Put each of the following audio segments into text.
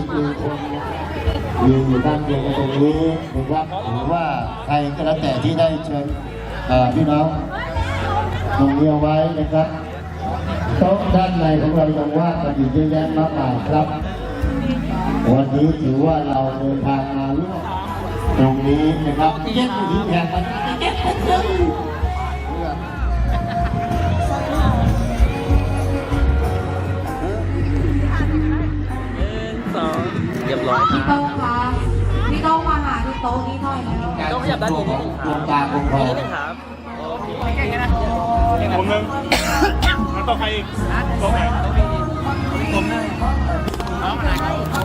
อีกหนึ่งคนยืนอยู่ด้านเดียวกันตรงนี้นะครับหรือว่าใครก็แล้วแต่ที่ได้เชิญเอ่อพี่น้องตรงนี้เอาไว้นะครับโต๊ะด้านในของเรายังว่างกันอยู่เยอะแยะมากมายครับ วันนี้ถือว่าเราเดินทางมาร่วมตรงนี้นะครับเย็นอยู่ที่แผงมันเย็นเป็นเรื่อง เรียบร้อยคพี่รับโต้งคะพี่โต้งมาหาที่โต๊ะนี้หน่อยแล้วต้องขยับด้านนี้นิดนึงคดวรับงตาคงพอนิดนึงครับโอเคผมหนึ่งมันต้องใครอีกต้องใครผมหนึ่ง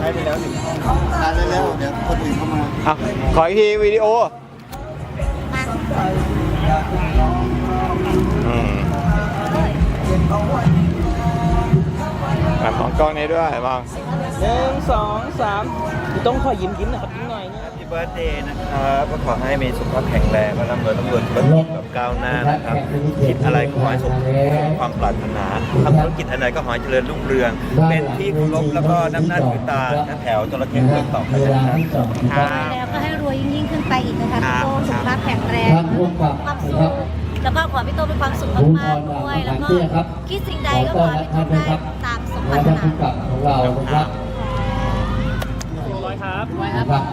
ได้ไปแล้วหนึ่งได้ไปแล้วเดี๋ยวคนอื่นเข้ามาอะขออีกทีวิดีโออืม อะมองกล้องนี้ด้วยมองหนึ่งสองสามต้องขอยิ้มยิ้มหน่อยครับยิ้มหน่อยนี่ Happy Birthday นะครับก็ขอให้มีสุขภาพแข็งแรงและร่ำรวยร่ำรวยธุรกิจแบบก้าวหน้านะครับคิดอะไรก็ขอให้สมความปรารถนาทำธุรกิจอะไรก็ขอให้เจริญรุ่งเรือง เป็นที่เคารพแล้วก็น้ำหน้าถือตาแถวจระเข้เผือกต่อไปเวนะลาครับที่สองนะครับแล้วก็ให้รวยยิ่งๆขึ้นไปอีกนะคะพี่โต้งสุขภาพแข็งแรงท่านผู้กำกับความนะสุครัขบแล้วก็ขอพี่โต้งมีความสุขผู้มากพรๆด้วยหลัแล้วงก็เตี้ยครับคิดสิ่งใดขอก็ขต้ออนให้รับพี่ท่าโต้นงด้วยครับ และท่านผู้กำกับของเรานะครับเรียบร้อยครับนะครับ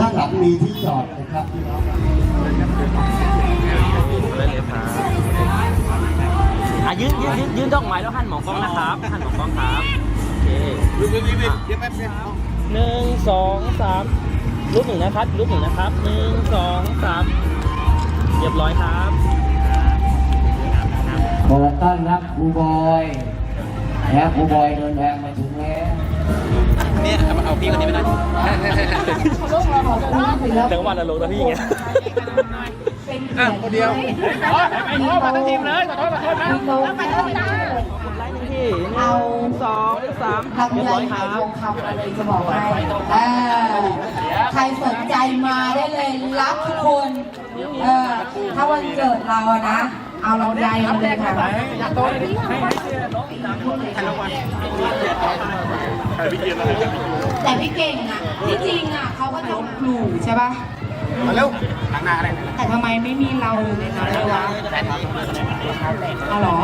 ด้านหลังมีที่จอดนะครับอะยืนยืนยืนยืนดอกไม้แล้วหันหมองกล้องนะครับหันหมองกล้องครับโอเครูปนี้นี่เดี๋ยวแป๊บนึงหนึ่งสองสามรูปหนึ่งนะครับรูปหนึ่งนะครับหนึ่งสองสามเรียบร้อยครับ ขอต้อนรับครูบอยและครูบอยเดินทางมาถึงแล้วเนี่ยเอาพี่คนนี้ไปหน่อยแต่ว่าเราลงแล้วพี่ไงอะคนเดียวไอ้พ่อมาทั้งทีมเลยขอโทษขอโทษนะพี่โต้งไปเท่าไหร่ไลน์หนึ่งที่หนึ่งสองสามทำเรียบไรร้อยคขารัยบทองคำอะไรจะบอกให้เออใครสนใจมาได้เลยรับทุกคน เออถ้าวันเกิดเราอะนะ เอาลำไยมาเลยค่ะอยากโตให้ให้ให้เชื่อน้องตามคนถ่ายรางวัลใครพี่เกียรติอะไรกันแต่พี่เก่งอะที่จริงอะเขาก็จะอยู่ใช่ป่ะมาเร็วหลังหน้าอะไรแต่ทำไมไม่มีเราอยู่ในนั้นเลยวะเอาเหรอ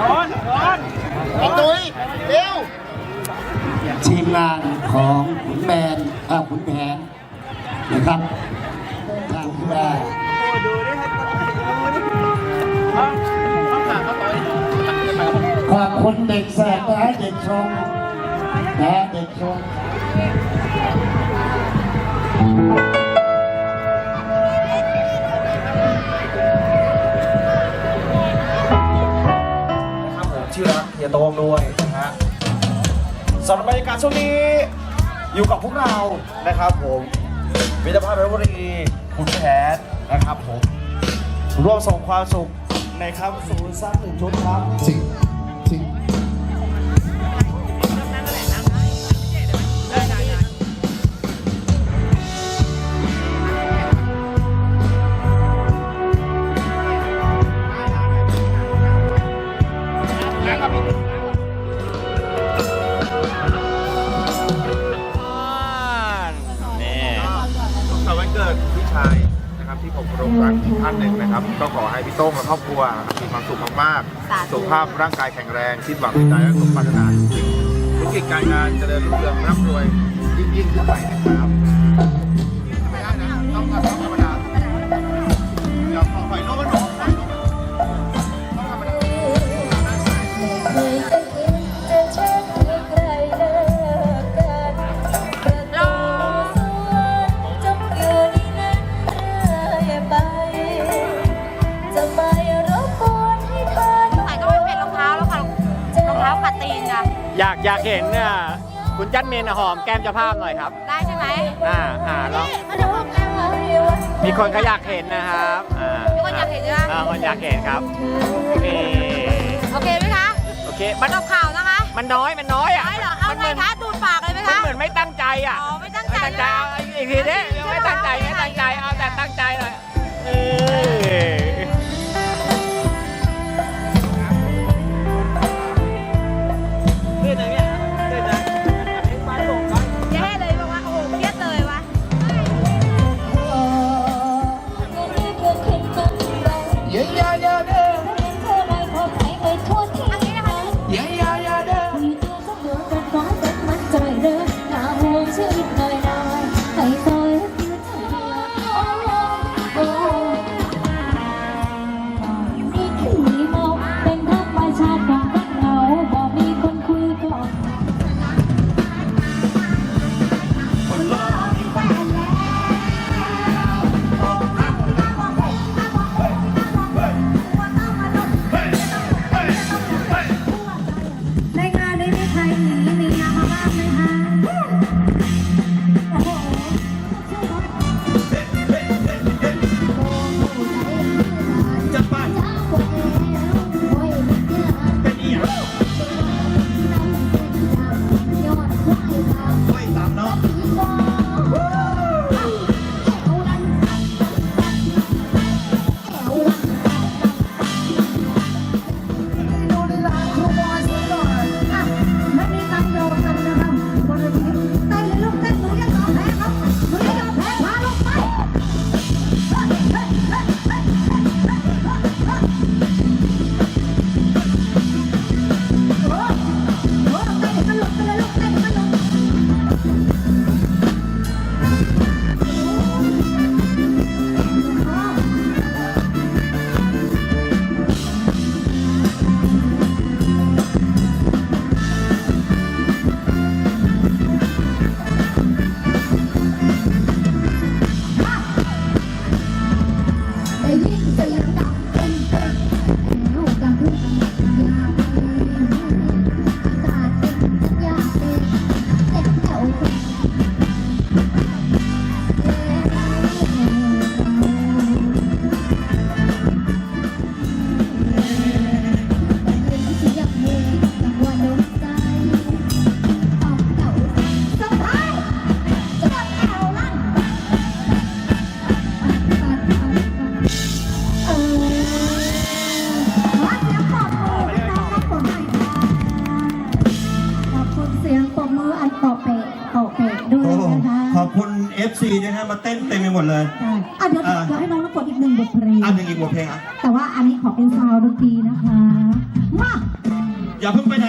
ร้อนร้อนไอ้ตุ้ยเร็วทีมงานของขุนแมนเอ่อขุนแผนนะครับทางที่ได้ต้ ฝากคนเด็กแสบนะเด็กชงแนะเด็กชงนะครับผมชื่อรักเฮียโต้งด้วยนะฮะสำหรับบรรยากาศช่วงนี้อยู่กับพวกเรานะครับผมวิทยาภาพเพชรบุรีคุณแพทนะครับผมร่วมส่งความสุขในค่ำสูนสักหนึ่งชุดครับ ก็ขอให้พี่โต้งและครอบครัวมีความสุขมากๆสุขภาพร่างกายแข็งแรงคิดหวังในใจและสมปรารถนาธุรกิจการงานเจริญรุ่งเรืองร่ำรวยยิ่งๆขึ้นไปนะครับ อยากอยากเห็นเนี่ยคุณจันเมนหอมแก้มเจ้าภาพหน่อยครับ ได้ใช่ไหมอ่าอ่าลองเรามีคนเขาอยากเห็นนะครับอ่ามีคนอยากเห็นใช่ไหมอ่าคนอยากเห็นครับโอเคโอเคไหมคะโอเคมันจบข่าวนะคะ มันน้อยมันน้อยอะน้อยเหรอเอาไงคะดูดปากเลยไหมคะมันเหมือนไม่ตั้งใจอะอ๋อไม่ตั้งใจไม่ตั้งใจอีกทีนี้ไม่ตั้งใจไม่ตั้งใจเอาแต่ตั้งใจหน่อยเออ อเคครับแต่ว่าอันนี้ขอเป็นซาวด์ดนตรีนะคะมาอย่าเพิ่งไปไหน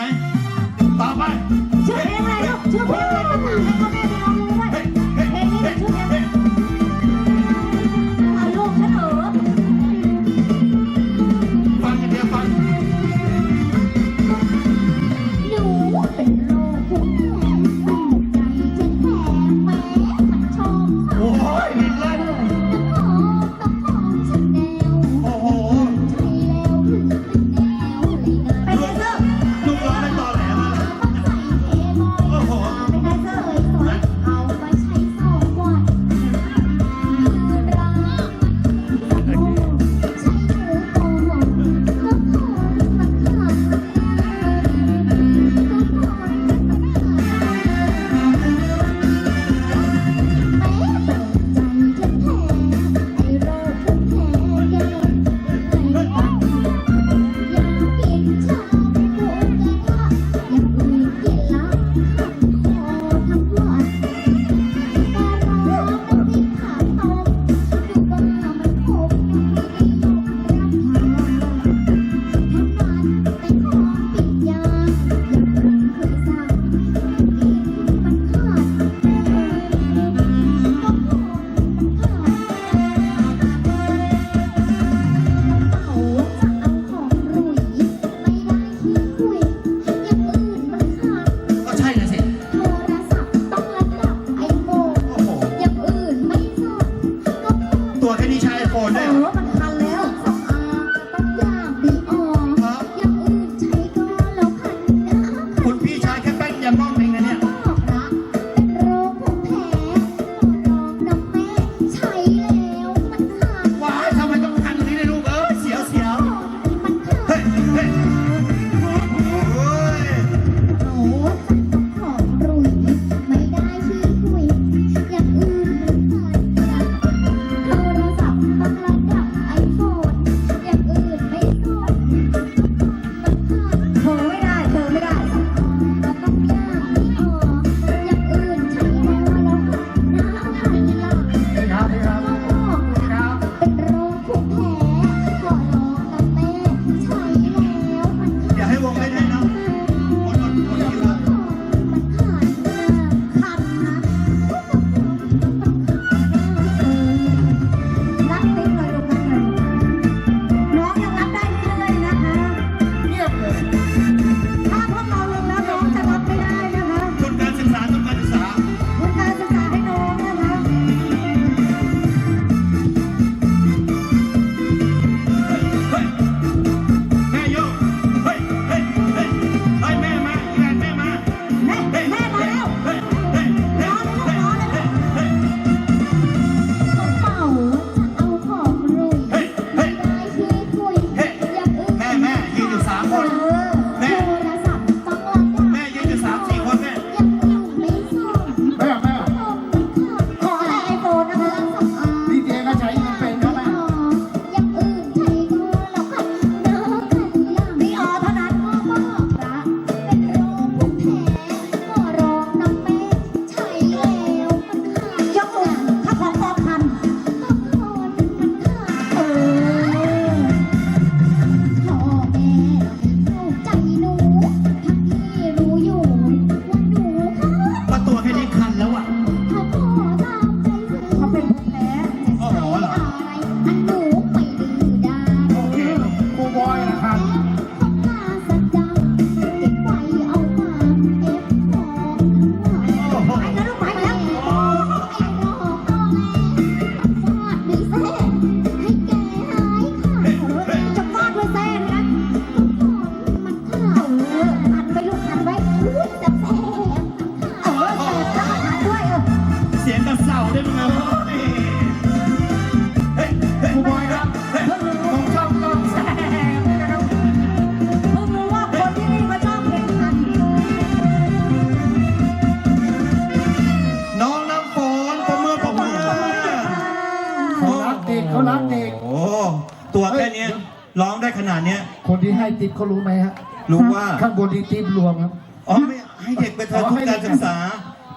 ด้ขนาดเนี้ย คนที่ให้ติ๊บเขารู้ไหมฮะรู้ว่า ข้างบนที่ติ๊บรวมครับ อ๋อไม่ให้เด็กไปเถอะทุกการศึกษา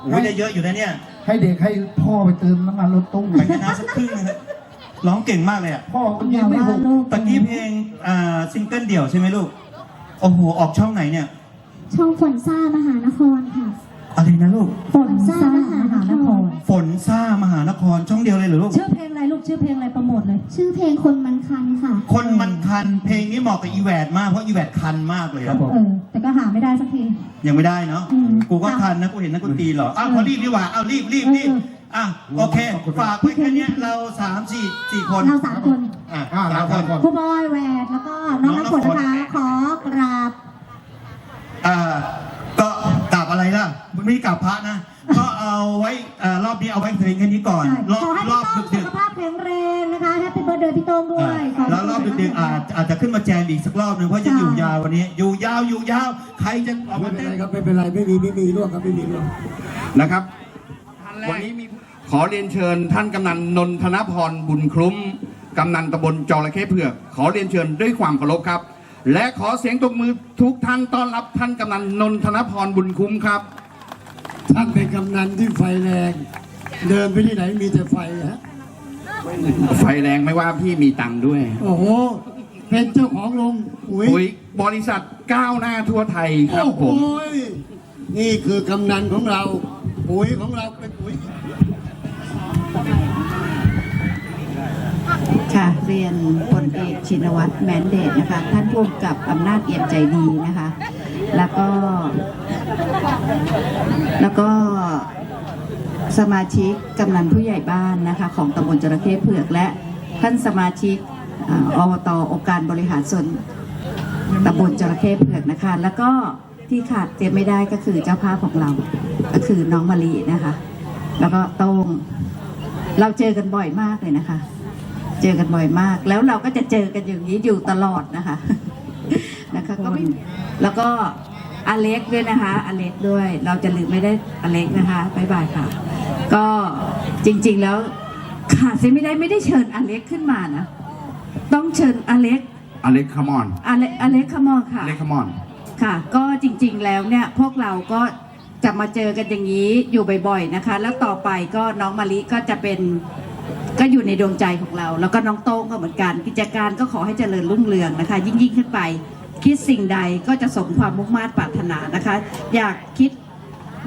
โอ้ยได้เยอะอยู่นะเนี่ย ให้เด็กให้พ่อไปเติมน้ำมันรถตู้ไปแค่น้ำสักครึ่งนึงเถอะร้องเก่งมากเลยอะ พ่อก็ยังไม่หกตะกี้เพลงอ่าซิงเกิลเดี่ยวใช่ไหมลูก โอ้โห ออกช่องไหนเนี่ย ช่องฝนซ่ามหานครค่ะ อะไรนะลูก ฝนซ่ามหานคร ฝนซ่ามหานครช่องเดียวเลยเหรอลูก ชื่อเพลงอะไรลูกชื่อเพลงอะไรโปรโมทเลย ชื่อเพลงคนมันคันค่ะ คนมันคันเพลงนี้เหมาะกับอีแวดมากเพราะอีแวดคันมากเลยครับผมเออ แต่ก็หาไม่ได้สักที ยังไม่ได้เนาะ อืมกูก็คันนะกูเห็นนักดนตรีเหรอ อ้าวขอรีบดีกว่า เอารีบรีบรีบเอออะโอเคฝากไว้แค่เนี้ยเราสามสี่สี่คนเราสามคน อะอ่าสามคนก่อนครูบอยแหวดแล้วก็น้องน้ำฝนนะคะ ขอกราบ อ่าก็กลับ อะไรล่ะไม่ได้กลับพระนะ ก็เอาไว้อ่ารอบนี้เอาไว้เพลงแค่นี้ก่อน รอบขอให้รพี่อบโต้งดึสุกขภาพแข็งแรงนะคะแฮปปี้เบิร์ดเดย์พี่โต้งๆด้วอ่ายขให้แล้วรอบดึกๆอาจอาจจะขึ้นมาแจมอีกสักรอบหนึ่งเพราะจะอยู่ยาววันนี้ อยู่ยาวอยู่ยาว ใครจะออกไม่มาเป็นเต้น ไรครับไม่เป็นไรไม่มีไม่มีร่วงครับไม่มีร่วง นะครับ วันนี้มีขอเรียนเชิญท่านกำนันนนทนพรบุญคลุ้มกำนันตำบลจระเข้เผือก ขอเรียนเชิญด้วยความเคารพครับ และขอเสียงตบมือทุกท่านต้อนรับท่านกำนันนนทนพรบุญคุ้มครับ ท่านเป็นกำนันที่ไฟแรง เดินไปที่ไหนมีแต่ไฟฮะไฟแรงไม่ว่าพี่มีตังค์ด้วย โอ้โห เป็นเจ้าของโรงปุ๋ยปุ๋ยบริษัทก้าวหน้าทั่วไทยครับโอ้ผโหมนี่คือกำนันของเรา ปุ๋ยของเราเป็นปุ๋ย ค่ะ เรียนพลเอกชินวัตรแมนเดตนะคะ ท่านผู้กำกับอำนาจเอี่ยมใจดีนะคะ แล้วก็ แล้วก็สมาชิกกำนันผู้ใหญ่บ้านนะคะ ของตำบลจระเข้เผือกและท่านสมาชิกอ่าอบตองค์การบริหารส่วนตำบลจระเข้เผือกนะคะ แล้วก็ที่ขาดเตรียมไม่ได้ก็คือเจ้าภาพของเรา ก็คือน้องมะลินะคะ แล้วก็โต้งเราเจอกันบ่อยมากเลยนะคะ เจอกันบ่อยมาก แล้วเราก็จะเจอกันอย่างนี้อยู่ตลอดนะคะนะคะก็ไม่แล้วก็อเล็กด้วยนะคะ อเล็กด้วย เราจะลืมไม่ได้อเล็กนะคะบ๊ายบายค่ะ ก็จริงๆแล้วขาดเสียไม่ได้ไม่ได้เชิญอเล็กขึ้นมานะ ต้องเชิญอเล็กอเล็กคามอนอเล็กอเล็กขมอนค่ะอเล็กคามอนค่ะ ก็จริงๆแล้วเนี่ยพวกเราก็จะมาเจอกันอย่างนี้อยู่บ่อยๆนะคะ แล้วต่อไปก็น้องมะลิก็จะเป็น ก็อยู่ในดวงใจของเรา แล้วก็น้องโต้งก็เหมือนกัน กิจการก็ขอให้เจริญรุ่งเรืองนะคะ ยิ่งยิ่งๆขึ้นไป คิดสิ่งใดก็จะสมความมุ่งมา่ปรารถนานะคะ อยากคิด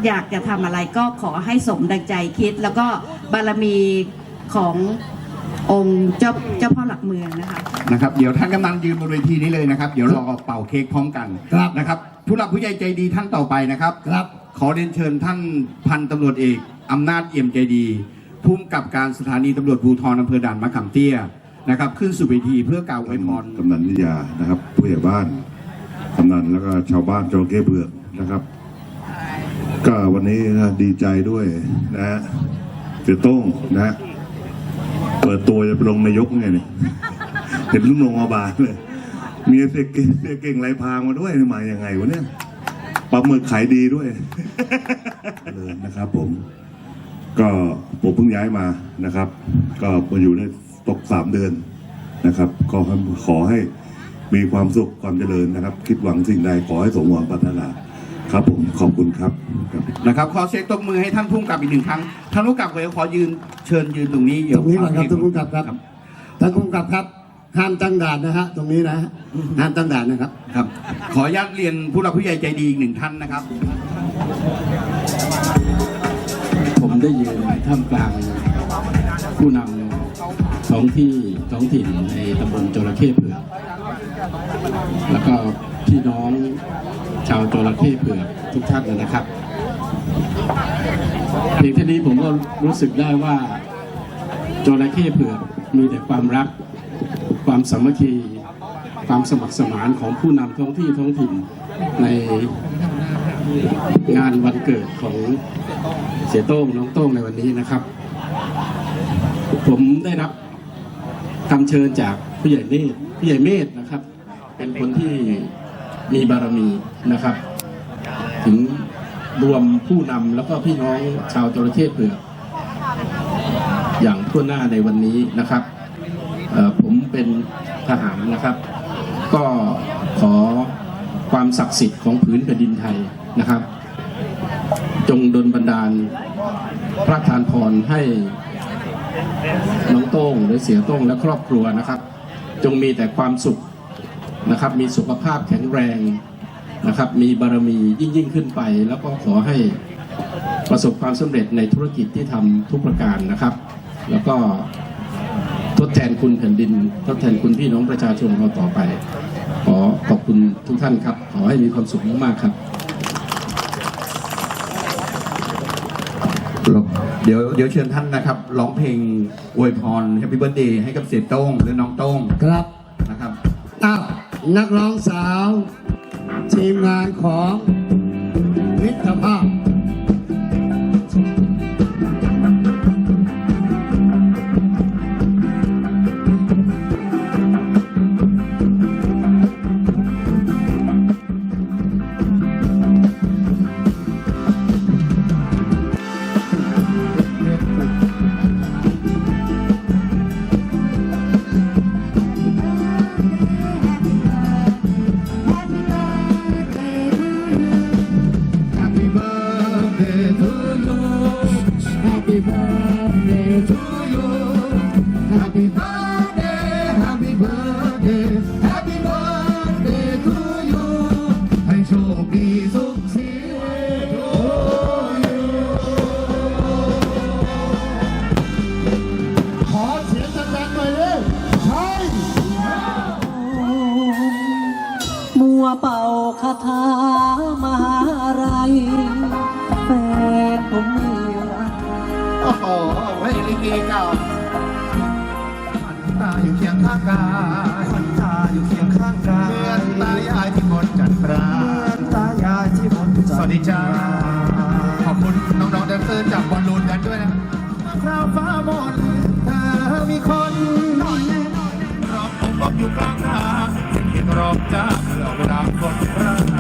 อยากจะทำอะไรก็ขอให้สมดังใจคิด แล้วก็บารมีขององค์เจ้าเจ้าพ่อหลักเมืองนะคะ นะครับเดี๋ยวท่านกำนันยืนบนเวทีนี้เลยนะครับ เดี๋ยวรอเป่าเค้กพร้อมกันครับนะครับผู้หลักผู้ใหญ่ใจดีท่านต่อไปนะครับครับ ขอเรียนเชิญท่านพันตำรวจเอกอำนาจเอี่ยมใจดี ผู้กำกับการสถานีตำรวจภูธรอำเภอด่านมะขามเตี้ยนะครับ ขึ้นสู่เวทีเพื่อกล่าวอวยพรกำนันนิยานะครับ ผู้ใหญ่บ้านกำนันแล้วก็ชาวบ้านจระเข้เบือกนะครับ ก็วันนี้นะดีใจด้วยนะฮะเสียโต้งนะฮะเปิดตัวจะไปลงนายกไงเนี่ยเห็นลุงลงมาบานเลยมีเสียเก่งเสียเก่งไรพรางมาด้วยนี่มายังไงวะเนี่ยปลาหมึกขายดีด้วยเลยนะครับผม ก็ผมเพิ่งย้ายมานะครับ ก็มาอยู่ในตกสามเดือนนะครับ ก็ขอให้มีความสุขความเจริญนะครับ คิดหวังสิ่งใดขอให้สมหวังปรารถนาครับผมขอบคุณครับครับนะครับขอเสียงตบมือให้ท่านผู้กำกับอีกหนึ่งครั้งท่านผู้กำกับเลยขอยืนเชิญยืนตรงนี้เดี๋ตยวรงนี้ก่อนครับท่านผู้กำกับครับท่านผู้กำกับครับห้ามตั้งด่านนะฮะตรงนี้นะห้ามตั้งด่านนะครับครับ ขออนุญาตเรียนผู้หลักผู้ใหญ่ใจดีอีกหนึ่งท่านนะครับผมได้ยืน ท่ามกลางผู้นำท้องที่ท้องถิ่นในตำบลจระเข้เผือกแล้วก็พี่น้องชาวจระเข้เผือกทุกท่านนะครับเพียงแค่นี้ผมก็รู้สึกได้ว่าจระเข้เผือกมีแต่ความรัก ความสามัคคีความสมัครสมานของผู้นำท้องที่ท้องถิ่นในงานวันเกิดของ สียโต้งน้องโต้งในวันนี้นะครับ ผมได้รับคำเชิญจากผู้ใหญ่เมธผู้ใหญ่เมธนะครับ เป็นคนที่มีบารมีนะครับ ถึงรวมผู้นำแล้วก็พี่น้องชาวจระเข้เผือกอย่างทั่วหน้าในวันนี้นะครับผมเป็นทหารนะครับ ก็ขอความศักดิ์สิทธิ์ของผืนแผ่นดินไทยนะครับ จงดลบันดาล พระทานพรให้น้องโต้งหรือเสียโต้งและครอบครัวนะครับ จงมีแต่ความสุขนะครับ มีสุขภาพแข็งแรงนะครับ มีบารมียิ่งยิ่งขึ้นไป แล้วก็ขอให้ประสบความสำเร็จในธุรกิจที่ทำทุกประการนะครับ แล้วก็ทดแทนคุณแผ่นดิน ทดแทนคุณพี่น้องประชาชนเราต่อไป ขอขอบคุณทุกท่านครับ ขอให้มีความสุขมากๆครับ เดี๋ยวเดี๋ยวเชิญท่านนะครับร้องเพลงอวยพร Happy Birthday ให้กับเสียโต้งหรือน้องโต้งครับนะครับอ้าวนักร้องสาว ทีมงานของมิตรภาพ ถามหาไรแฟนผมไม่รักโอ้โหให้ลิเกเก่าขันตาอยู่เคียงข้างกายขันตาอยู่เคียงข้างกายเหมือนตายายที่บนจันทราเหมือนตายายที่หมดสวัสดีจ้าขอบคุณน้องๆแดนเซอร์จากบอลลูนกันด้วยนะคราวฟ้ามนเธอมีคนนอนแน่นอนรอบผมบอกอยู่กลางทางเสียเรียกรอบจ้า encontrar.